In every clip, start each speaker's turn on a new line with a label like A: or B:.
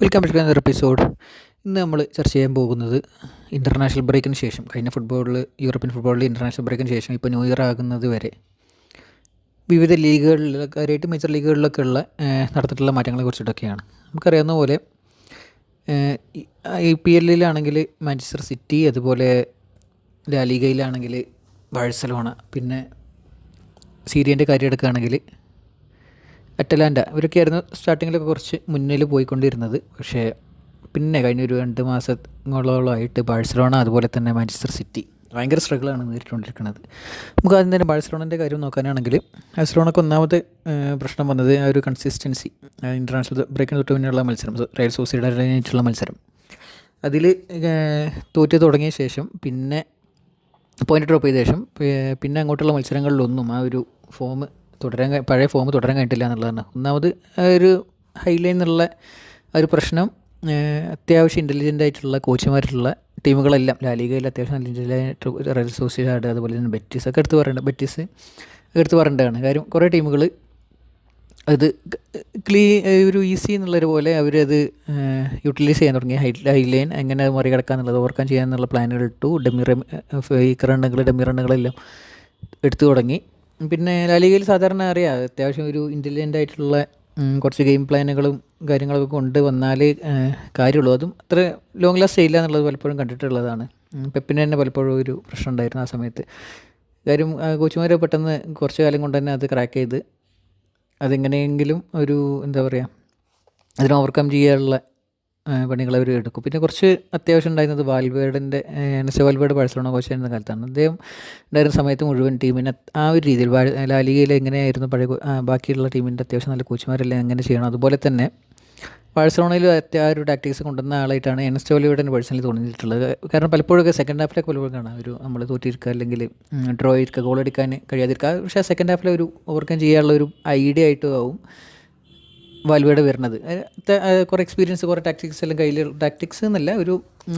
A: Welcome back two episode ഇന്ന് നമ്മൾ ചർച്ച ചെയ്യാൻ പോകുന്നത് ഇന്റർനാഷണൽ ബ്രേക്കിന് ശേഷം കഴിഞ്ഞ ഫുട്ബോളിൽ യൂറോപ്യൻ ഫുട്ബോളിൽ ഇന്റർനാഷണൽ ബ്രേക്കിന് ശേഷം ഇപ്പോൾ ന്യൂ ഇയർ ആകുന്നത് വരെ. വിവിധ ലീഗുകളിൽ കാര്യമായിട്ട് മേജർ ലീഗുകളിലൊക്കെ ഉള്ള നടത്തിയിട്ടുള്ള മാറ്റങ്ങളെ കുറിച്ചിട്ടൊക്കെയാണ്. നമുക്കറിയാവുന്ന പോലെ ഐ പി എല്ലിലാണെങ്കിൽ മാഞ്ചസ്റ്റർ സിറ്റി അതുപോലെ ലാലിഗയിലാണെങ്കിൽ ബാഴ്സലോണ പിന്നെ സീരിയന്റെ കാര്യം എടുക്കുകയാണെങ്കിൽ അറ്റലാൻഡ ഇവരൊക്കെയായിരുന്നു സ്റ്റാർട്ടിങ്ങിലൊക്കെ കുറച്ച് മുന്നിൽ പോയിക്കൊണ്ടിരുന്നത്. പക്ഷേ പിന്നെ കഴിഞ്ഞ ഒരു രണ്ട് മാസങ്ങളോളമായിട്ട് ബാഴ്സലോണ അതുപോലെ തന്നെ മാഞ്ചസ്റ്റർ സിറ്റി ഭയങ്കര സ്ട്രഗിളാണ് നേരിട്ടുകൊണ്ടിരിക്കുന്നത്. നമുക്ക് ആദ്യം തന്നെ ബാഴ്സലോണന്റെ കാര്യം നോക്കാനാണെങ്കിൽ ബാഴ്സലോണക്ക് ഒന്നാമത്തെ പ്രശ്നം വന്നത് ആ ഒരു കൺസിസ്റ്റൻസി ഇന്റർനാഷണൽ ബ്രേക്കിന് തൊട്ട് മുന്നുള്ള മത്സരം റയൽ സോസിഡായിട്ടുള്ള മത്സരം. അതിൽ തോറ്റു തുടങ്ങിയ ശേഷം പിന്നെ പോയിന്റ് ഡ്രോപ്പ് ചെയ്ത ശേഷം പിന്നെ അങ്ങോട്ടുള്ള മത്സരങ്ങളിലൊന്നും ആ ഒരു ഫോം തുടരാൻ പഴയ ഫോം തുടരാൻ കഴിഞ്ഞിട്ടില്ല എന്നുള്ളതാണ്. ഒന്നാമത് ഒരു ഹൈലൈൻ എന്നുള്ള ഒരു പ്രശ്നം അത്യാവശ്യം ഇന്റലിജന്റ് ആയിട്ടുള്ള കോച്ചുമാരായിട്ടുള്ള ടീമുകളെല്ലാം ലാലിഗയിൽ അത്യാവശ്യം ഇന്റലിജന്റ് ആയിട്ട് സോസിയാഡ് അതുപോലെ തന്നെ ബെറ്റിസ് ഒക്കെ എടുത്ത് പറയേണ്ട ബെറ്റിസ് എടുത്ത് പറയേണ്ടതാണ്. കാര്യം കുറേ ടീമുകൾ അത് ക്ലീ ഒരു ഈസി എന്നുള്ളൊരു പോലെ അവരത് യൂട്ടിലൈസ് ചെയ്യാൻ തുടങ്ങി. ഹൈ ഹൈലൈൻ എങ്ങനെ മറികടക്കുക എന്നുള്ളത് ഓവർകം ചെയ്യാൻ എന്നുള്ള പ്ലാനുകൾ ഇട്ടു ഡെമി റൺ ഫേക്ക് റണ്ണുകൾ ഡെമി റണ്ണുകളെല്ലാം എടുത്തു തുടങ്ങി. പിന്നെ ലാലിഗയിൽ സാധാരണ അറിയാം അത്യാവശ്യം ഒരു ഇന്റലിജന്റ് ആയിട്ടുള്ള കുറച്ച് ഗെയിം പ്ലാനുകളും കാര്യങ്ങളൊക്കെ കൊണ്ട് വന്നാൽ കാര്യമുള്ളൂ. അതും അത്ര ലോങ് ലാസ്റ്റ് ചെയ്യില്ല എന്നുള്ളത് പലപ്പോഴും കണ്ടിട്ടുള്ളതാണ്. പെപ്പിന് തന്നെ പലപ്പോഴും ഒരു പ്രശ്നം ഉണ്ടായിരുന്നു ആ സമയത്ത്. കാര്യം കോച്ചുമാർ പെട്ടെന്ന് കുറച്ച് കാലം കൊണ്ട് തന്നെ അത് ക്രാക്ക് ചെയ്ത് അതെങ്ങനെയെങ്കിലും ഒരു എന്താ പറയുക അതിനെ ഓവർകം ചെയ്യാനുള്ള പണികൾ അവർ എടുക്കും. പിന്നെ കുറച്ച് അത്യാവശ്യം ഉണ്ടായിരുന്നത് വാൽവേഡിന്റെ എൻഎസ് വാൽവേഡ് ബാഴ്സലോണ കോച്ചായിരുന്ന കാലത്താണ്. അദ്ദേഹം ഉണ്ടായിരുന്ന സമയത്ത് മുഴുവൻ ടീമിനെ ആ ഒരു രീതിയിൽ ലാലികയിൽ എങ്ങനെയായിരുന്നു പഴയ ബാക്കിയുള്ള ടീമിന്റെ അത്യാവശ്യം നല്ല കോച്ചുമാരെല്ലാം എങ്ങനെ ചെയ്യണം? അതുപോലെ തന്നെ ബാഴ്സലോണയിൽ അത്യാ ആ ഒരു ടാക്ടിക്സ് കൊണ്ടുവന്ന ആളായിട്ടാണ് എൻഎസ് ടോലിയുടെ പേഴ്സണലി തോന്നിയിട്ടുള്ളത്. കാരണം പലപ്പോഴൊക്കെ സെക്കൻഡ് ഹാഫിലൊക്കെ പലപ്പോഴും കാണാം. ഒരു നമ്മൾ തോറ്റിരിക്കുക അല്ലെങ്കിൽ ഡ്രോ ചെയ്തിരിക്കുക ഗോൾ അടിക്കാൻ കഴിയാതിരിക്കുക. പക്ഷേ സെക്കൻഡ് ഹാഫിൽ ഒരു ഓവർകം ചെയ്യാനുള്ള ഒരു ഐഡിയ ആയിട്ടും ആവും. വാൽവേഡ് വരുന്നത്. കുറേ എക്സ്പീരിയൻസ് കുറേ ടാക്ടിക്സ് എല്ലാം കയ്യിൽ ടാക്ടിക്സ് എന്നല്ല ഒരു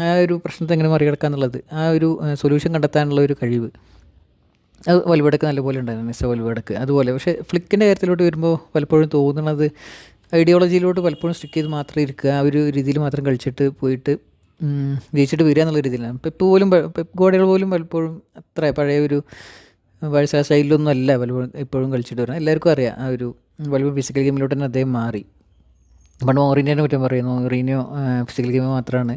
A: ആ ഒരു പ്രശ്നത്തെ എങ്ങനെ മറികടക്കുക എന്നുള്ളത് ആ ഒരു സൊല്യൂഷൻ കണ്ടെത്താനുള്ള ഒരു കഴിവ്. അത് വലുവടക്ക് നല്ലപോലെ ഉണ്ടായിരുന്നു മിസ്റ്റർ വലുവടക്ക്. അതുപോലെ പക്ഷേ ഫ്ലിക്കിന്റെ കാര്യത്തിലോട്ട് വരുമ്പോൾ പലപ്പോഴും തോന്നുന്നത് ഐഡിയോളജിയിലോട്ട് പലപ്പോഴും സ്റ്റിക്ക് ചെയ്ത് മാത്രം ഇരിക്കുക ആ ഒരു രീതിയിൽ മാത്രം കളിച്ചിട്ട് പോയിട്ട് ജയിച്ചിട്ട് വരിക എന്നുള്ള രീതിയിലാണ്. പെപ്പ് പോലും പെപ്പ് ഗോഡകൾ പോലും പലപ്പോഴും അത്ര പഴയ ഒരു വഴി സ്റ്റൈലിലൊന്നും അല്ല പലപ്പോഴും ഇപ്പോഴും കളിച്ചിട്ട് വരുന്നത്. എല്ലാവർക്കും അറിയാം ആ ഒരു പലപ്പോഴും ഫിസിക്കൽ ഗെയിമിലോട്ട് തന്നെ അദ്ദേഹം മാറി. പണ്ട് മോറിനിയോനെ കുറ്റം പറയുന്നു. മോറിനിയോ ഫിസിക്കൽ ഗെയിം മാത്രമാണ്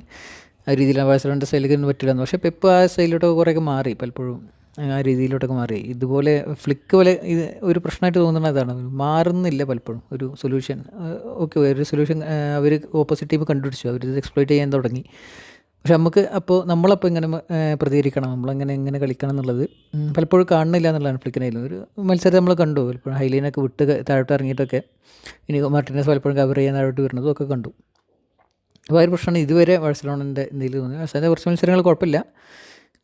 A: ആ രീതിയിൽ ബാഴ്സലോണിന്റെ സ്റ്റൈലിൽ പറ്റില്ല പക്ഷേ പെപ്പ് ആ സ്റ്റൈലിലോട്ടൊക്കെ കുറേയൊക്കെ മാറി പലപ്പോഴും. ആ രീതിയിലോട്ടൊക്കെ മാറി. ഇതുപോലെ ഫ്ലിക്ക് പോലെ ഇത് ഒരു പ്രശ്നമായിട്ട് തോന്നുന്ന അതാണ് മാറുന്നില്ല പലപ്പോഴും ഒരു സൊല്യൂഷൻ ഓക്കെ ഒരു സൊല്യൂഷൻ അവർ ഓപ്പോസിറ്റ് ടീം കണ്ടുപിടിച്ചു. അവർ ഇത് എക്സ്പ്ലോയിറ്റ് ചെയ്യാൻ തുടങ്ങി. പക്ഷെ നമുക്ക് അപ്പോൾ നമ്മളപ്പോൾ ഇങ്ങനെ പ്രതികരിക്കണം. നമ്മളങ്ങനെ എങ്ങനെ കളിക്കണം എന്നുള്ളത് പലപ്പോഴും കാണുന്നില്ല എന്നുള്ളതാണ് ഫ്ലിക്കിനായാലും ഒരു മത്സരം നമ്മൾ കണ്ടു. പലപ്പോഴും ഹൈലൈനൊക്കെ വിട്ട് താഴോട്ട് ഇറങ്ങിയിട്ടൊക്കെ ഇനി മാർട്ടിനസ് പലപ്പോഴും കവർ ചെയ്യാൻ താഴോട്ട് വരുന്നതും ഒക്കെ കണ്ടു. അപ്പോൾ ആ ഒരു പ്രശ്നമാണ് ഇതുവരെ ബാഴ്സലോണിന്റെ എന്തെങ്കിലും തോന്നി. ബാഴ്സലോണിന്റെ കുറച്ച് മത്സരങ്ങൾ കുഴപ്പമില്ല.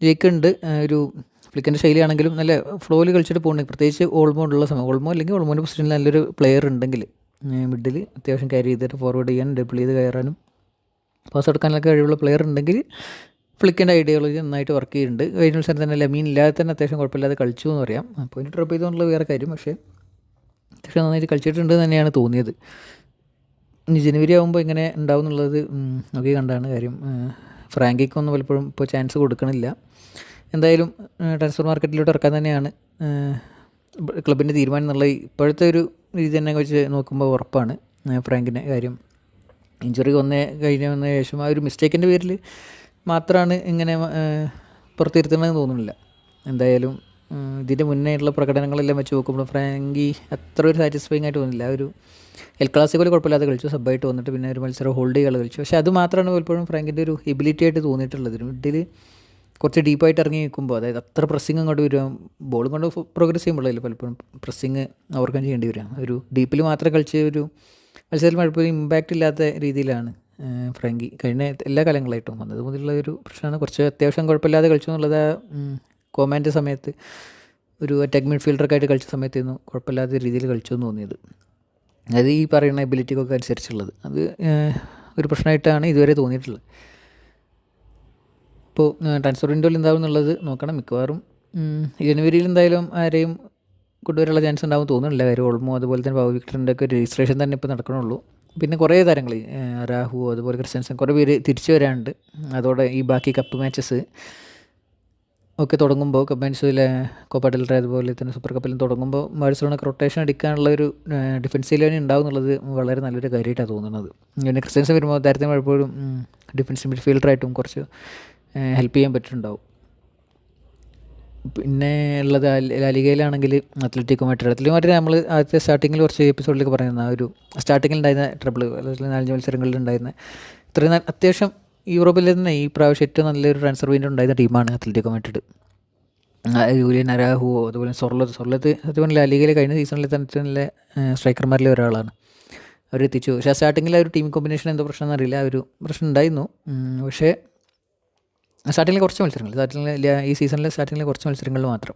A: ജയിക്കുന്നുണ്ട്. ഒരു ഫ്ലിക്കിന്റെ ശൈലിയാണെങ്കിലും നല്ല ഫ്ലോയിൽ കളിച്ചിട്ട് പോകുന്നുണ്ട് പ്രത്യേകിച്ച് ഓൾമോ ഉള്ള സമയം ഓൾമോ അല്ലെങ്കിൽ ഓൾമോന്റെ പൊസിഷനിൽ നല്ലൊരു പ്ലെയർ ഉണ്ടെങ്കിൽ മിഡിൽ അത്യാവശ്യം ക്യാരി ചെയ്തിട്ട് ഫോർവേഡ് ചെയ്യാനും ഡബിൾ ചെയ്ത് കയറാനും പാസ് എടുക്കാനൊക്കെ കഴിവുള്ള പ്ലെയർ ഉണ്ടെങ്കിൽ ഫ്ലിക്കിന്റെ ഐഡിയോളജി നന്നായിട്ട് വർക്ക് ചെയ്യുന്നുണ്ട് കഴിഞ്ഞ മത്സരം തന്നെ ലമീൻ ഇല്ലാതെ തന്നെ അത്യാവശ്യം കുഴപ്പമില്ലാതെ കളിച്ചു എന്ന് പറയാം. ഇനി ഡ്രോപ്പ് ചെയ്തുകൊണ്ടുള്ള വേറെ കാര്യം. പക്ഷേ അത്യാവശ്യം നന്നായിട്ട് കളിച്ചിട്ടുണ്ട് തന്നെയാണ് തോന്നിയത്. ഇനി ജനുവരി ആകുമ്പോൾ ഇങ്ങനെ ഉണ്ടാവും എന്നുള്ളത് നോക്കി കണ്ടാണ് കാര്യം. ഫ്രാങ്കിക്കൊന്നും പലപ്പോഴും ഇപ്പോൾ ചാൻസ് കൊടുക്കണില്ല. എന്തായാലും ട്രാൻസ്ഫർ മാർക്കറ്റിലോട്ട് ഇറക്കാൻ തന്നെയാണ് ക്ലബിന്റെ തീരുമാനം എന്നുള്ള ഇപ്പോഴത്തെ ഒരു രീതി തന്നെ വെച്ച് നോക്കുമ്പോൾ ഉറപ്പാണ് ഫ്രാങ്കിന്റെ കാര്യം. ഇഞ്ചുറി വന്നേ കഴിഞ്ഞ വന്ന ശേഷം ആ ഒരു മിസ്റ്റേക്കിന്റെ പേരിൽ മാത്രമാണ് ഇങ്ങനെ പുറത്തിരുത്തണമെന്ന് തോന്നുന്നില്ല. എന്തായാലും ഇതിന്റെ മുന്നേ ഉള്ള പ്രകടനങ്ങളെല്ലാം വെച്ച് നോക്കുമ്പോൾ ഫ്രാങ്കി അത്ര ഒരു സാറ്റിസ്ഫൈങ് ആയിട്ട് തോന്നില്ല. ആ ഒരു എൽ ക്ലാസിക്കോയിൽ കുഴപ്പമില്ലാതെ കളിച്ചു. സബ്ബായിട്ട് വന്നിട്ട് പിന്നെ ഒരു മത്സരം ഹോൾഡ് ചെയ്യാതെ കളിച്ചു. പക്ഷേ അത് മാത്രമാണ് പലപ്പോഴും ഫ്രാങ്കിന്റെ ഒരു എബിലിറ്റി ആയിട്ട് തോന്നിയിട്ടുള്ളത്. മിഡിൽ കുറച്ച് ഡീപ്പായിട്ട് ഇറങ്ങി നിൽക്കുമ്പോൾ അതായത് അത്ര പ്രസ്സിങ് അങ്ങോട്ട് വരും ബോളും കൊണ്ട് പ്രോഗ്രസ് ചെയ്യുമ്പോഴല്ലേ പലപ്പോഴും പ്രസ്സിങ് ഓവർകം ചെയ്യേണ്ടി വരും ഒരു ഡീപ്പിൽ മാത്രം കളിച്ച് ഒരു മത്സരത്തിൽ പലപ്പോഴും ഇമ്പാക്റ്റ് ഇല്ലാത്ത രീതിയിലാണ് ഫ്രാങ്കി കഴിഞ്ഞ എല്ലാ കാലങ്ങളായിട്ടും വന്നത്. മുതലുള്ള ഒരു പ്രശ്നമാണ്. കുറച്ച് അത്യാവശ്യം കുഴപ്പമില്ലാതെ കളിച്ചു എന്നുള്ളത് കോമാന്റെ സമയത്ത് ഒരു അറ്റാക്ക് മിഡ്ഫീൽഡറൊക്കെ ആയിട്ട് കളിച്ച സമയത്തായിരുന്നു കുഴപ്പമില്ലാത്ത രീതിയിൽ കളിച്ചു എന്ന് തോന്നിയത്. അത് ഈ പറയുന്ന എബിലിറ്റിക്കൊക്കെ അനുസരിച്ചുള്ളത്. അത് ഒരു പ്രശ്നമായിട്ടാണ് ഇതുവരെ തോന്നിയിട്ടുള്ളത്. ഇപ്പോൾ ട്രാൻസ്ഫർ വിൻഡോയിൽ എന്താവും എന്നുള്ളത് നോക്കണം. മിക്കവാറും ജനുവരിയിൽ എന്തായാലും ആരെയും കൊണ്ടുവരാനുള്ള ചാൻസ് ഉണ്ടാവും തോന്നുന്നില്ല. കാര്യം ഓൾമോ അതുപോലെ തന്നെ ബാബു വിക്ടറിന്റെ ഒക്കെ രജിസ്ട്രേഷൻ തന്നെ ഇപ്പോൾ നടക്കണുള്ളൂ. പിന്നെ കുറേ താരങ്ങൾ രാഹു അതുപോലെ ക്രിസ്ത്യൻസൺ കുറേ പേര് തിരിച്ചു വരാനുണ്ട്. അതോടെ ഈ ബാക്കി കപ്പ് മാച്ചസ് ഒക്കെ തുടങ്ങുമ്പോൾ കപ്പ് മാച്ചസിലെ കോപ്പ അതുപോലെ തന്നെ സൂപ്പർ കപ്പിലും തുടങ്ങുമ്പോൾ ബാഴ്സലോണക്ക് റൊട്ടേഷൻ അടിക്കാനുള്ള ഒരു ഡിഫൻസീവ് ഇലവൻ ഉണ്ടാവും എന്നുള്ളത് വളരെ നല്ലൊരു കാര്യമായിട്ടാണ് തോന്നുന്നത്. പിന്നെ ക്രിസ്ത്യൻസ് വരുമ്പോൾ താരത്തിന് പലപ്പോഴും ഡിഫൻസ് മിഡ്ഫീൽഡറായിട്ടും കുറച്ച് ഹെൽപ്പ് ചെയ്യാൻ പറ്റുന്നുണ്ടാവും. പിന്നെ ഉള്ളത് ലാലികയിലാണെങ്കിൽ അത്ലറ്റിക്കോ മാഡ്രിഡ് അത്ലറ്റിക്കോ മാഡ്രിഡ് നമ്മൾ ആദ്യത്തെ സ്റ്റാർട്ടിങ്ങിൽ കുറച്ച് എപ്പിസോഡിലേക്ക് പറയുന്ന ആ ഒരു സ്റ്റാർട്ടിങ്ങിൽ ഉണ്ടായിരുന്ന ട്രബിൾ അല്ലെങ്കിൽ നാലഞ്ച് മത്സരങ്ങളിൽ ഉണ്ടായിരുന്ന ഇത്രയും അത്യാവശ്യം യൂറോപ്പിൽ തന്നെ ഈ പ്രാവശ്യം ഏറ്റവും നല്ലൊരു ട്രാൻസ്ഫർ വീണ്ടും ഉണ്ടായിരുന്ന ടീമാണ് അത്ലറ്റിക്കോ മാഡ്രിഡ്. ജൂലിയൻ അരാഹുവോ അതുപോലെ സൊർലത്ത് സൊർലത്ത് അതുപോലെ ലാലികയിലെ കഴിഞ്ഞ സീസണിലെ തന്നെ നല്ല സ്ട്രൈക്കർമാരിലെ ഒരാളാണ്. അവർ എത്തിച്ചു. പക്ഷേ സ്റ്റാർട്ടിങ്ങിൽ ആ ഒരു ടീം കോമ്പിനേഷൻ എന്തോ പ്രശ്നം എന്നറിയില്ല ആ ഒരു പ്രശ്നം ഉണ്ടായിരുന്നു. പക്ഷേ സ്റ്റാർട്ടിങ്ങിൽ കുറച്ച് മത്സരങ്ങൾ സ്റ്റാർട്ടിങ്ങിൽ ഈ സീസണിലെ സ്റ്റാർട്ടിങ്ങിൽ കുറച്ച് മത്സരങ്ങൾ മാത്രം.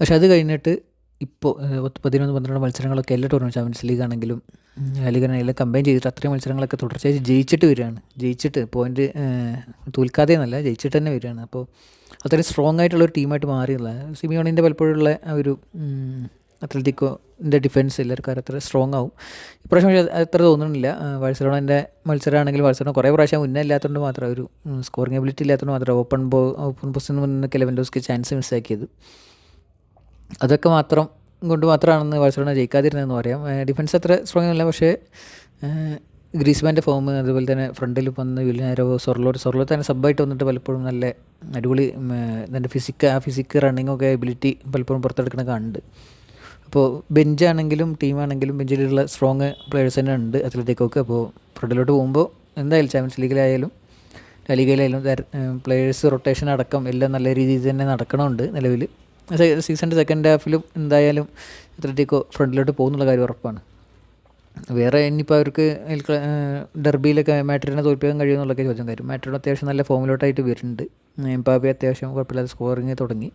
A: പക്ഷെ അത് കഴിഞ്ഞിട്ട് ഇപ്പോൾ പതിനൊന്ന് പന്ത്രണ്ട് മത്സരങ്ങളൊക്കെ എല്ലാ ടൂർണമെന്റ് ചാമ്പ്യൻസ് ലീഗ് ആണെങ്കിലും ലീഗാണെങ്കിലും കമ്പൈൻ ചെയ്തിട്ട് അത്രയും മത്സരങ്ങളൊക്കെ തുടർച്ചയായി ജയിച്ചിട്ട് വരികയാണ്. ജയിച്ചിട്ട് പോയിന്റ് തോൽക്കാതെ എന്നല്ല ജയിച്ചിട്ട് തന്നെ വരികയാണ്. അപ്പോൾ അത്രയും സ്ട്രോങ് ആയിട്ടുള്ള ഒരു ടീമായിട്ട് മാറിയുള്ള സിമിയോണിന്റെ പലപ്പോഴുള്ള ഒരു അത്ലറ്റിക്കോന്റെ ഡിഫൻസ് എല്ലാവർക്കും അത്ര സ്ട്രോങ് ആവും. ഇപ്രാവശ്യം പക്ഷേ അത് അത്ര തോന്നുന്നില്ല. ബാഴ്സലോണന്റെ മത്സരമാണെങ്കിൽ ബാഴ്സലോണ കുറേ പ്രാവശ്യം മുന്നേ ഇല്ലാത്തതുകൊണ്ട് മാത്രം ഒരു സ്കോറിംഗ് എബിലിറ്റി ഇല്ലാത്തതുകൊണ്ട് മാത്രം ഓപ്പൺ ബോ ഓപ്പൺ പൊസിഷന് മുന്നേ ലെവൻഡോസ്ക്ക് ചാൻസ് മിസ്സാക്കിയത് അതൊക്കെ മാത്രം കൊണ്ട് മാത്രമാണെന്ന് ബാഴ്സലോണ ജയിക്കാതിരുന്നതെന്ന് പറയാം. ഡിഫൻസ് അത്ര സ്ട്രോങ് അല്ല പക്ഷേ ഗ്രീസ്മാന്റെ ഫോം അതുപോലെ തന്നെ ഫ്രണ്ടിൽ വന്ന് വില്ലിനാരോ സൊർലോ സൊർലോ തന്നെ സബ്ബായിട്ട് വന്നിട്ട് പലപ്പോഴും നല്ല അടിപൊളി എന്റെ ഫിസിക്ക് ആ ഫിസിക്ക് റണ്ണിങ്ങൊക്കെ എബിലിറ്റി പലപ്പോഴും പുറത്തെടുക്കണ കാണുന്നുണ്ട്. അപ്പോൾ ബെഞ്ചാണെങ്കിലും ടീമാണെങ്കിലും ബെഞ്ചിലുള്ള സ്ട്രോങ് പ്ലെയേഴ്സ് തന്നെ ഉണ്ട് അത്ലറ്റിക്കൊക്കെ. അപ്പോൾ ഫ്രണ്ടിലോട്ട് പോകുമ്പോൾ എന്തായാലും ചാമ്പ്യൻസ് ലീഗിലായാലും ലലിഗയിലായാലും പ്ലെയേഴ്സ് റൊട്ടേഷൻ അടക്കം എല്ലാം നല്ല രീതിയിൽ തന്നെ നടക്കണമുണ്ട് നിലവിൽ. സീസണിന്റെ സെക്കൻഡ് ഹാഫിലും എന്തായാലും അത്ലറ്റിക്കോ ഫ്രണ്ടിലോട്ട് പോകുന്നുള്ള കാര്യം ഉറപ്പാണ്. വേറെ ഇനിയിപ്പോൾ അവർക്ക് ഡെർബിയിലൊക്കെ മാട്രിഡിനെ തോൽപ്പിക്കാൻ കഴിയുമെന്നുള്ളൊക്കെ ചോദ്യം കാര്യം മാട്രിഡ് അത്യാവശ്യം നല്ല ഫോമിലോട്ടായിട്ട് വരുന്നുണ്ട്. എംപാബി അത്യാവശ്യം കുഴപ്പമില്ലാതെ സ്കോറിങ് തുടങ്ങി.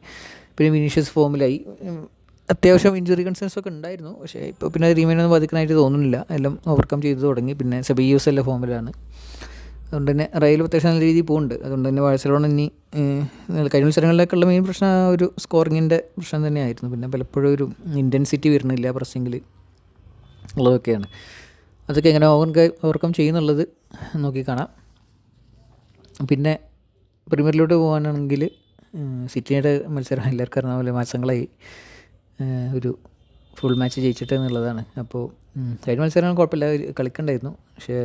A: പിന്നെ വിനീഷ്യസ് ഫോമിലായി അത്യാവശ്യം ഇഞ്ചുറി കൺസേൺസ് ഒക്കെ ഉണ്ടായിരുന്നു. പക്ഷേ ഇപ്പോൾ പിന്നെ റീമേനൊന്നും ബാധിക്കാനായിട്ട് തോന്നുന്നില്ല. എല്ലാം ഓവർകം ചെയ്ത് തുടങ്ങി. പിന്നെ സെബിയൂസ് എല്ലാം ഫോമിലാണ് അതുകൊണ്ട് തന്നെ റെയിൽ അത്യാവശ്യം നല്ല രീതിയിൽ പോകുന്നുണ്ട് അതുകൊണ്ട് തന്നെ ബാഴ്സലോണ ഇനി കഴിഞ്ഞ മത്സരങ്ങളിലേക്കുള്ള മെയിൻ പ്രശ്നം ആ ഒരു സ്കോറിങ്ങിന്റെ പ്രശ്നം തന്നെയായിരുന്നു. പിന്നെ പലപ്പോഴും ഒരു ഇന്റൻസിറ്റി വരുന്നില്ല പ്രസ്സിങ്ങിൽ ഉള്ളതൊക്കെയാണ്. അതൊക്കെ എങ്ങനെ ഓവർ ഓവർകം ചെയ്യുന്നുള്ളത് നോക്കി കാണാം. പിന്നെ പ്രീമിയറിലോട്ട് പോകാനാണെങ്കിൽ സിറ്റിയുടെ മത്സരം എല്ലാവർക്കും അറിയാവുന്ന പോലെ മാസങ്ങളായി. ഒരു ഫുൾ മാച്ച് ജയിച്ചിട്ട് എന്നുള്ളതാണ്. അപ്പോൾ കഴിഞ്ഞ മത്സരമാണ് കുഴപ്പമില്ല. കളിക്കണ്ടായിരുന്നു പക്ഷേ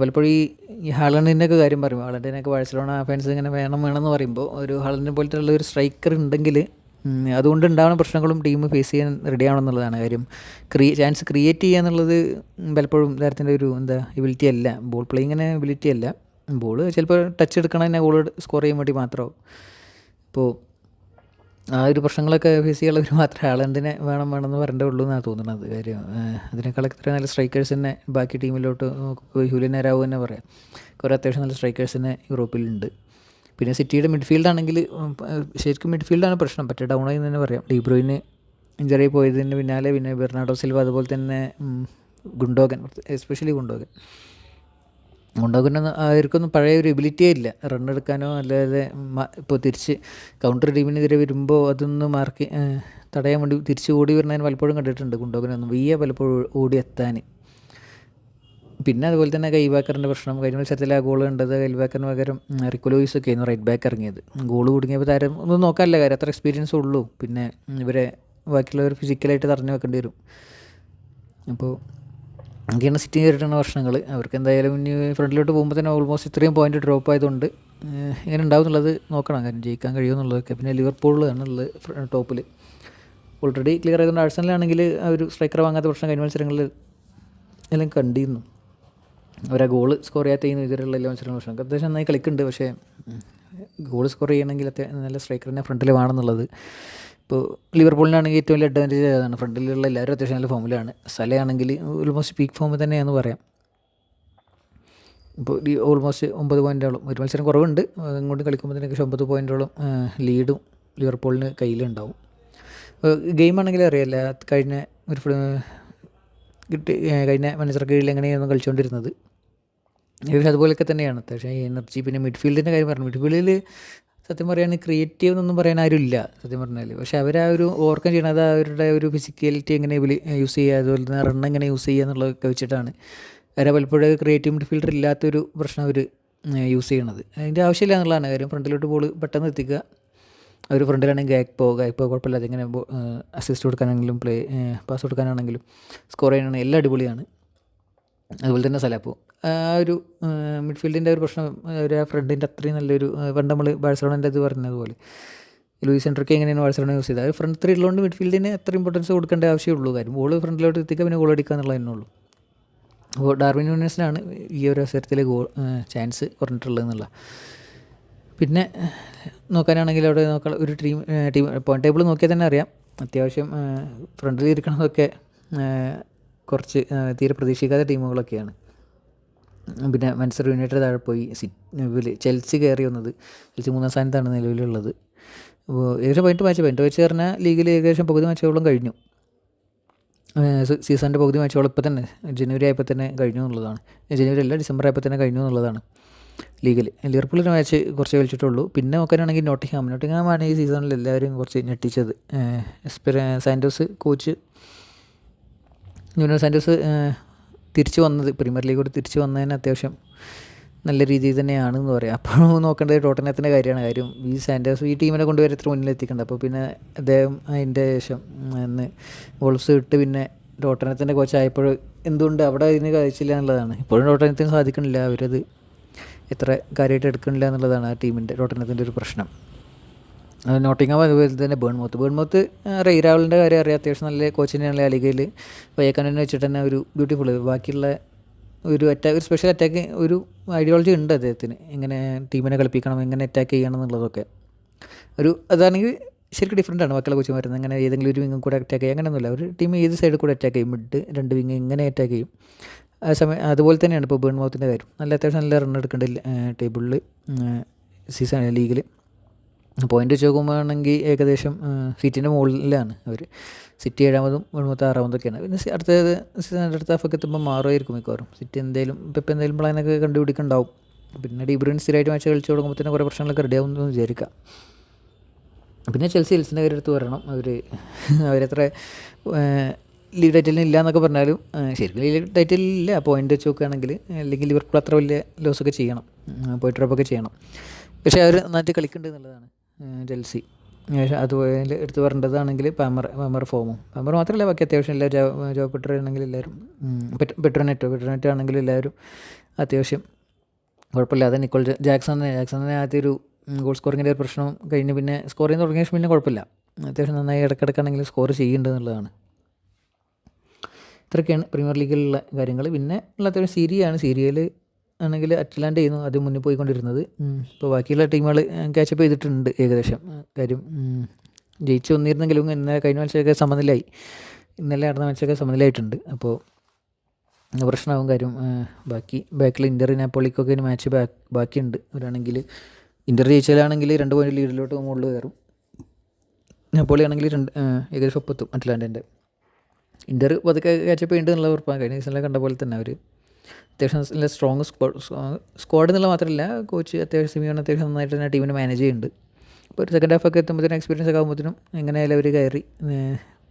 A: പലപ്പോഴും ഈ ഒക്കെ കാര്യം പറയുമ്പോൾ ഹാളണ്ടിനൊക്കെ ബാഴ്സലോണ ഫാൻസ് ഇങ്ങനെ വേണം വേണമെന്ന് പറയുമ്പോൾ ഒരു ഹാളണ്ടിനെ പോലത്തുള്ള ഒരു സ്ട്രൈക്കർ ഉണ്ടെങ്കിൽ അതുകൊണ്ട് ഉണ്ടാവുന്ന പ്രശ്നങ്ങളും ടീം ഫേസ് ചെയ്യാൻ റെഡി ആവണമെന്നുള്ളതാണ് കാര്യം. ക്രിയ ചാൻസ് ക്രിയേറ്റ് ചെയ്യുക എന്നുള്ളത് പലപ്പോഴും താരത്തിന്റെ ഒരു എന്താ എബിലിറ്റി അല്ല. ബോൾ പ്ലേയിങ്ങിന് എബിലിറ്റി അല്ല. ബോൾ ചിലപ്പോൾ ടച്ച് എടുക്കണം തന്നെ ഗോൾ സ്കോർ ചെയ്യാൻ വേണ്ടി മാത്രമാവും. ഇപ്പോൾ ആ ഒരു പ്രശ്നങ്ങളൊക്കെ ഫേസ് ചെയ്യാനുള്ള ഒരു മാത്രമേ ആളെന്തിനെ വേണം വേണമെന്ന് പറയേണ്ടേ ഉള്ളൂ എന്നാണ് തോന്നുന്നത്. കാര്യം അതിനേക്കാളൊക്കെ ഇത്രയും നല്ല സ്ട്രൈക്കേഴ്സ് തന്നെ ബാക്കി ടീമിലോട്ട് ഹ്യൂലിൻ അരാവ് തന്നെ പറയാം. കുറേ അത്യാവശ്യം നല്ല സ്ട്രൈക്കേഴ്സ് തന്നെ യൂറോപ്പിലുണ്ട്. പിന്നെ സിറ്റിയുടെ മിഡ്ഫീൽഡ് ആണെങ്കിൽ ശരിക്കും മിഡ്ഫീൽഡാണ് പ്രശ്നം. പറ്റേ ഡൗൺ ആയി തന്നെ പറയാം. ഡീബ്രോയിന് ഇഞ്ചറി പോയതിന് പിന്നാലെ പിന്നെ ബെർണാഡോ സിൽവ അതുപോലെ തന്നെ ഗുണ്ടോകൻ എസ്പെഷ്യലി ഗുണ്ടോഗൻ. ഗുണ്ടോഗനൊന്നും അവർക്കൊന്നും പഴയ ഒരു എബിലിറ്റിയേ ഇല്ല. റൺ എടുക്കാനോ അല്ലാതെ ഇപ്പോൾ തിരിച്ച് കൗണ്ടർ ടീമിനെതിരെ വരുമ്പോൾ അതൊന്ന് മാർക്ക് തടയാൻ വേണ്ടി തിരിച്ച് ഓടി വരുന്നതിന് പലപ്പോഴും കണ്ടിട്ടുണ്ട് കുണ്ടോകനൊന്നും വയ്യ പലപ്പോഴും ഓടി എത്താൻ. പിന്നെ അതുപോലെ തന്നെ കൈബാക്കറിന്റെ പ്രശ്നം. കഴിഞ്ഞ മത്സരത്തിൽ ആ ഗോൾ കണ്ടത് കൈബാക്കറിന് പകരം റിക്കുലോയിസ് ഒക്കെ ആയിരുന്നു റൈറ്റ് ബാക്ക് ഇറങ്ങിയത്. ഗോൾ കുടുങ്ങിയപ്പോൾ താരം ഒന്നും നോക്കാനല്ല കാര്യം. അത്ര എക്സ്പീരിയൻസ് ഉള്ളൂ. പിന്നെ ഇവരെ ബാക്കിയുള്ളവർ ഫിസിക്കലായിട്ട് തറഞ്ഞു വെക്കേണ്ടി വരും. അപ്പോൾ അങ്ങനെയാണ് സിറ്റി നേരിടുന്ന പ്രശ്നങ്ങൾ അവർക്ക് എന്തായാലും ഇനി ഫ്രണ്ടിലോട്ട് പോകുമ്പോൾ തന്നെ ഓൾമോസ്റ്റ് ഇത്രയും പോയിന്റ് ഡ്രോപ്പ് ആയതുകൊണ്ട് ഇങ്ങനെ ഉണ്ടാവും എന്നുള്ളത് നോക്കണം. കാരണം ജയിക്കാൻ കഴിയുമെന്നുള്ളതൊക്കെ. പിന്നെ ലിവർപൂളിലാണ് ഉള്ളത് ടോപ്പിൽ ഓൾറെഡി ക്ലിയർ ആയതുകൊണ്ട് ആഴ്സണലാണെങ്കിൽ ആ ഒരു സ്ട്രൈക്കർ വാങ്ങാത്ത പ്രശ്നം കഴിഞ്ഞ മത്സരങ്ങളിൽ എല്ലാം കണ്ടിരുന്നു. അവരാ ഗോൾ സ്കോർ ചെയ്യാത്ത ചെയ്യുന്ന ഇതുവരെയുള്ള എല്ലാ മത്സരങ്ങളും പ്രശ്നം. അത്യാവശ്യം നന്നായി കളിക്കുന്നുണ്ട്. പക്ഷേ ഗോൾ സ്കോർ ചെയ്യണമെങ്കിൽ അത്യാവശ്യം നല്ല സ്ട്രൈക്കറിനെ ഫ്രണ്ടിൽ വേണമെന്നുള്ളത് ഇപ്പോൾ ലിവർപൂളിനാണെങ്കിൽ ഏറ്റവും വലിയ അഡ്വാന്റേജ് അതാണ് ഫ്രണ്ടിലുള്ള എല്ലാവരും അത്യാവശ്യം നല്ല ഫോമിലാണ് സലയാണെങ്കിൽ ഓൾമോസ്റ്റ് പീക്ക് ഫോമിൽ തന്നെയാണെന്ന് പറയാം. ഇപ്പോൾ ഓൾമോസ്റ്റ് ഒമ്പത് പോയിന്റോളം ഒരു മത്സരം കുറവുണ്ട്. ഇങ്ങോട്ട് ഏകദേശം ഒമ്പത് പോയിന്റോളം ലീഡും ലിവർപൂളിന് കയ്യിലുണ്ടാവും. ഗെയിം ആണെങ്കിൽ അറിയാല്ല കഴിഞ്ഞ ഒരു കിട്ടി കഴിഞ്ഞ മത്സര കീഴിൽ എങ്ങനെയായിരുന്നു കളിച്ചുകൊണ്ടിരുന്നത് ഏകദേശം അതുപോലെയൊക്കെ തന്നെയാണ്. അത്യാവശ്യം എനർജി പിന്നെ മിഡ്ഫീൽഡിന്റെ കാര്യം പറഞ്ഞു. മിഡ്ഫീൽഡിൽ സത്യം പറയുകയാണെങ്കിൽ ക്രിയേറ്റീവ് എന്നൊന്നും പറയാൻ ആരുമില്ല സത്യം പറഞ്ഞാൽ പക്ഷേ അവർ ആ ഒരു ഓവർകം ചെയ്യണത് അവരുടെ ഒരു ഫിസിക്കാലിറ്റി എങ്ങനെ യൂസ് ചെയ്യുക അതുപോലെ തന്നെ റൺ എങ്ങനെ യൂസ് ചെയ്യുക എന്നുള്ളതൊക്കെ വെച്ചിട്ടാണ്. അവരെ പലപ്പോഴും ക്രിയേറ്റീവ് മിഡ്ഫീൽഡർ ഇല്ലാത്തൊരു പ്രശ്നം അവർ യൂസ് ചെയ്യണത്. അതിന്റെ ആവശ്യമില്ല എന്നുള്ളതാണ്. കാര്യം ഫ്രണ്ടിലോട്ട് ബോൾ പെട്ടെന്ന് എത്തിക്കുക. അവർ ഫ്രണ്ടിലാണെങ്കിൽ ഗാക്പോ ഗാക്പോ കുഴപ്പമില്ലാതെ ഇങ്ങനെ അസിസ്റ്റ് കൊടുക്കാനാണെങ്കിലും പ്ലേ പാസ് കൊടുക്കാനാണെങ്കിലും സ്കോർ ചെയ്യാനാണെങ്കിലും എല്ലാം അടിപൊളിയാണ്. അതുപോലെ തന്നെ സലാപ്പോ. ആ ഒരു മിഡ്ഫീൽഡിന്റെ ഒരു പ്രശ്നം ഒരു ആ ഫ്രണ്ടിന്റെ അത്രയും നല്ലൊരു പണ്ട് നമ്മൾ ബാഴ്സലോണന്റെ ഇത് പറഞ്ഞതുപോലെ. ലൂയിസ് സെൻട്രിക്ക് എങ്ങനെയാണ് ബാഴ്സലോണ യൂസ് ചെയ്തത്? അത് ഫ്രണ്ട് ത്രീ ഉള്ളതുകൊണ്ട് മിഡ്ഫീൽഡിന് അത്ര ഇമ്പോർട്ടൻസ് കൊടുക്കേണ്ട ആവശ്യമുള്ളൂ. കാര്യം ബോൾ ഫ്രണ്ടിലോട്ട് എത്തിക്കുക പിന്നെ ഗോൾ അടിക്കുക എന്നുള്ളത് തന്നെ ഉള്ളൂ. അപ്പോൾ ഡാർവിൻ യൂണിയൻസിനാണ് ഈ ഒരു അവസരത്തിൽ ഗോൾ ചാൻസ് കുറഞ്ഞിട്ടുള്ളത് എന്നുള്ള. പിന്നെ നോക്കാനാണെങ്കിൽ അവിടെ നോക്കാൻ ഒരു ടീം ടീം പോയിന്റ് ടേബിൾ നോക്കിയാൽ തന്നെ അറിയാം. അത്യാവശ്യം ഫ്രണ്ടിൽ ഇരിക്കണതൊക്കെ കുറച്ച് തീരെ പ്രതീക്ഷിക്കാത്ത ടീമുകളൊക്കെയാണ് പിന്നെ മാൻസ്റ്റർ യുണൈറ്റഡ് താഴെ പോയി. സിറ്റി ചെൽസി കയറി വന്നത്. ചെൽസി മൂന്നാം സ്ഥാനത്താണ് നിലവിലുള്ളത്. അപ്പോൾ ഏകദേശം പതിനെട്ട് മാച്ച് പതിനെട്ട് മാച്ച് പറഞ്ഞാൽ ലീഗിൽ ഏകദേശം പകുതി മാച്ചുകളും കഴിഞ്ഞു. സീസണിന്റെ പകുതി മാച്ചുകൾ ഇപ്പോൾ തന്നെ ജനുവരി ആയപ്പോൾ തന്നെ കഴിഞ്ഞു എന്നുള്ളതാണ്. ജനുവരി അല്ല ഡിസംബർ ആയപ്പോൾ തന്നെ കഴിഞ്ഞു എന്നുള്ളതാണ് ലീഗിൽ ലിവർപൂളിന്റെ മാച്ച് കുറച്ച് കളിച്ചിട്ടുള്ളൂ. പിന്നെ നോക്കാനാണെങ്കിൽ നോട്ടിഹാം നോട്ടിഹാം ആണ് ഈ സീസണിൽ എല്ലാവരും കുറച്ച് ഞെട്ടിച്ചത്. സാന്റോസ് കോച്ച് ന്യൂനോ സാന്റോസ് തിരിച്ചു വന്നത് പ്രീമിയർ ലീഗോട് തിരിച്ചു വന്നതിന് അത്യാവശ്യം നല്ല രീതിയിൽ തന്നെയാണ് എന്ന് പറയാം. അപ്പോൾ നോക്കേണ്ടത് ടോട്ടനത്തിന്റെ കാര്യമാണ്. കാര്യം ഈ സാൻഡേഴ്സ് ഈ ടീമിനെ കൊണ്ടുവരെ ഇത്ര മുന്നിൽ എത്തിക്കേണ്ട അപ്പോൾ പിന്നെ അദ്ദേഹം അതിന്റെ ശേഷം ഇന്ന് വോൾസ് ഇട്ട് പിന്നെ ടോട്ടനത്തിന്റെ കോച്ചായപ്പോൾ എന്തുകൊണ്ട് അവിടെ ഇതിന് കഴിച്ചില്ല എന്നുള്ളതാണ്. ഇപ്പോഴും ടോട്ടനത്തിന് സാധിക്കണില്ല അവരത് എത്ര കാര്യമായിട്ട് എടുക്കണില്ല എന്നുള്ളതാണ് ആ ടീമിന്റെ ടോട്ടനത്തിന്റെ ഒരു പ്രശ്നം. നോട്ടിങ്ങാം അതുപോലെ തന്നെ ബേൺമൗത്ത് ബേൺമൗത്ത് റെയ്രാവലിന്റെ കാര്യം അറിയാം. അത്യാവശ്യം നല്ല കോച്ചിനെയാണ് അലിഗയിൽ വയ്യക്കാനെ വെച്ചിട്ട് തന്നെ ഒരു ബ്യൂട്ടിഫുൾ ബാക്കിയുള്ള ഒരു അറ്റാക്ക് ഒരു സ്പെഷ്യൽ അറ്റാക്ക് ഒരു ഐഡിയോളജി ഉണ്ട് അദ്ദേഹത്തിന്. എങ്ങനെ ടീമിനെ കളിപ്പിക്കണം എങ്ങനെ അറ്റാക്ക് ചെയ്യണം എന്നുള്ളതൊക്കെ. ഒരു അതാണെങ്കിൽ ശരിക്കും ഡിഫറെന്റ് ആണ് ബാക്കിയുള്ള കോച്ചുമാരുന്നത് അങ്ങനെ ഏതെങ്കിലും ഒരു വിങ്ങും കൂടെ അറ്റാക്ക് ചെയ്യും. അങ്ങനെയൊന്നുമില്ല. ഒരു ടീം ഏത് സൈഡിൽ കൂടെ അറ്റാക്ക് ചെയ്യും? മിഡ് രണ്ട് വിങ് ഇങ്ങനെ അറ്റാക്ക് ചെയ്യും. ആ സമയം അതുപോലെ തന്നെയാണ് ഇപ്പോൾ ബേൺമൗത്തിന്റെ കാര്യം. നല്ല അത്യാവശ്യം നല്ല റൺ എടുക്കേണ്ട ടേബിളിൽ സീസൺ ലീഗിൽ പോയിന്റ് വെച്ച് നോക്കുമ്പോഴാണെങ്കിൽ ഏകദേശം സീറ്റിന്റെ മുകളിലാണ് അവർ സിറ്റി ഏഴാമതും എഴുപത്തി ആറാമതൊക്കെയാണ്. പിന്നെ അടുത്തത് സീസൺ അടുത്ത ഹാഫൊക്കെ എത്തുമ്പോൾ മാറുമായിരിക്കും മിക്കവാറും. സിറ്റി എന്തെങ്കിലും ഇപ്പം എന്തെങ്കിലും പ്ലാനൊക്കെ കണ്ടുപിടിക്കുന്നുണ്ടാവും പിന്നെ ഡീബ്രൂൻ സ്ഥിരമായിട്ട് മാച്ച് കളിച്ച് തുടങ്ങുമ്പോൾ തന്നെ കുറേ പ്രശ്നങ്ങളൊക്കെ റെഡി ആവുമെന്ന് വിചാരിക്കാം. പിന്നെ ചെൽസി എൽസിന്റെ എടുത്ത് പറയണം. അവർ അവരത്ര ലീഗ് ടൈറ്റിലിന് ഇല്ല എന്നൊക്കെ പറഞ്ഞാലും ശരിക്കും ലീഗ് ടൈറ്റിൽ ഇല്ല. പോയിന്റ് വെച്ച് നോക്കുകയാണെങ്കിൽ അല്ലെങ്കിൽ ലിവർപൂൾ അത്ര വലിയ ലോസൊക്കെ ചെയ്യണം. പോയിട്ട് ഡ്രോപ്പൊക്കെ ചെയ്യണം. പക്ഷേ അവർ നന്നായിട്ട് കളിക്കുന്നുണ്ട് എന്നുള്ളതാണ്. ജെൽസി. അതുപോലെ എടുത്തു പറഞ്ഞതാണെങ്കിൽ പാമർ പാമർ ഫോമും പാമർ മാത്രമല്ല ബാക്കി അത്യാവശ്യം എല്ലാ ജോ ജോ പെട്ര ആണെങ്കിൽ എല്ലാവരും പെട്രോനെറ്റോ പെട്രോനെറ്റ് ആണെങ്കിൽ എല്ലാവരും അത്യാവശ്യം കുഴപ്പമില്ലാതെ നിക്കോൾ ജാക്സൺ ജാക്സൺ തന്നെ ആദ്യം ഒരു ഗോൾ സ്കോറിങ്ങിന്റെ ഒരു പ്രശ്നം കഴിഞ്ഞ് പിന്നെ സ്കോർ ചെയ്യുന്ന തുടങ്ങിയ പിന്നെ കുഴപ്പമില്ല. അത്യാവശ്യം നന്നായി ഇടയ്ക്കിടയ്ക്കാണെങ്കിൽ സ്കോർ ചെയ്യുന്നുണ്ട് എന്നുള്ളതാണ്. ഇത്രയൊക്കെയാണ് പ്രീമിയർ ലീഗിലുള്ള കാര്യങ്ങൾ. പിന്നെ ഉള്ള അത്യാവശ്യം സീരിയയാണ്. സീരിയയിൽ ആണെങ്കിൽ അറ്റ്ലാൻഡ് ചെയ്യുന്നു അത് മുന്നിൽ പോയിക്കൊണ്ടിരുന്നത്. ഇപ്പോൾ ബാക്കിയുള്ള ടീമുകൾ ക്യാച്ചപ്പ് ചെയ്തിട്ടുണ്ട് ഏകദേശം. കാര്യം ജയിച്ച് വന്നിരുന്നെങ്കിലും ഇന്നലെ കഴിഞ്ഞ മത്സരമൊക്കെ സമനിലായി. ഇന്നലെ നടന്ന മത്സരമൊക്കെ സമനിലായിട്ടുണ്ട്. അപ്പോൾ പ്രശ്നമാകും കാര്യം ബാക്കി ബാക്കിൽ ഇന്റർ നാപ്പോളിക്കൊക്കെ ഒരു മാച്ച് ബാക്ക് ബാക്കിയുണ്ട്. അവരാണെങ്കിൽ ഇന്റർ ജയിച്ചാലാണെങ്കിൽ രണ്ട് പോയിന്റ് ലീഡിലോട്ട് മുകളിൽ കയറും. നാപ്പോളി ആണെങ്കിൽ രണ്ട് ഏകദേശം ഒപ്പത്തും അറ്റ്ലാന്റിന്റെ ഇന്റർ പതുക്കെ ക്യാച്ചപ്പ് ചെയ്യുന്നുണ്ട് എന്നുള്ള ഉറപ്പാണ്. കഴിഞ്ഞ സീസണിലെ കണ്ട പോലെ തന്നെ അവർ അത്യാവശ്യം നല്ല സ്ട്രോങ് സ്ക്വാഡ് എന്നുള്ള മാത്രമല്ല കോച്ച് അത്യാവശ്യം സിമിയോൺ അത്യാവശ്യം നന്നായിട്ട് തന്നെ ടീമിനെ മാനേജ് ചെയ്യുന്നുണ്ട്. അപ്പോൾ ഒരു സെക്കൻഡ് ഹാഫൊക്കെ എത്തുമ്പോഴത്തേനും എക്സ്പീരിയൻസ് ഒക്കെ ആകുമ്പോഴത്തേനും എങ്ങനെയായാലും അവർ കയറി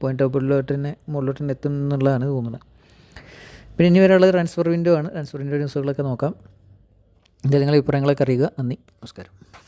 A: പോയിന്റ് ടോപ്പിലോട്ട് തന്നെ മുകളിലോട്ട് തന്നെ എത്തും എന്നുള്ളതാണ് തോന്നുന്നത്. പിന്നെ ഇനി വരെയുള്ളത് ട്രാൻസ്ഫർ വിൻഡോ ആണ്. ട്രാൻസ്ഫർ വിൻഡോ ന്യൂസുകളൊക്കെ നോക്കാം. എന്തായാലും നിങ്ങളുടെ അഭിപ്രായങ്ങളൊക്കെ അറിയുക. നന്ദി. നമസ്കാരം.